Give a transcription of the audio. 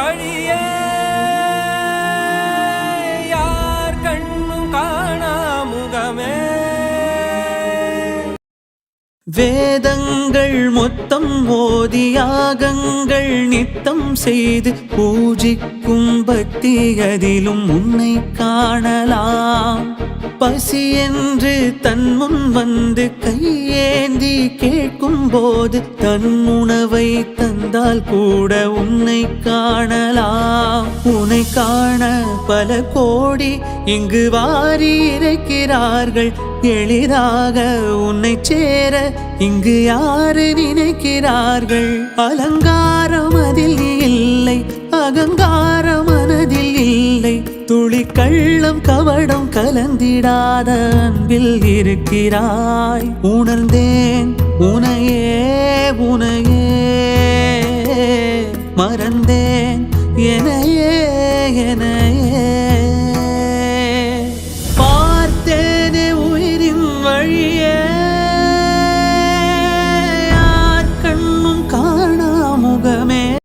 வழிய யார் கண்ணும் காணா முகமே? வேதங்கள் மொத்தம் ஓதி யாகங்கள் நித்தம் செய்து பூஜிக்கும் பக்தி அதிலும் உன்னை காணலாம். பசி என்று தன் முன் வந்து கை கேட்கும் போது தன் உணவை தந்தால் கூட உன்னை காணலாம். உன்னை காண பல கோடி இங்கு வாரி இருக்கிறார்கள் எளிதாக உன்னை சேர இங்கு யாரு நினைக்கிறார்கள்? அலங்காரம் அதில் இல்லை அகங்காரம் மனதில் இல்லை. துளி கள்ளம் கவடம் வருந்திடாத அன்பில் இருக்கிறாய். உணர்ந்தேன் உனையே உனையே மறந்தேன் எனையே எனையே பார்த்தேனே உயிரின் வழியே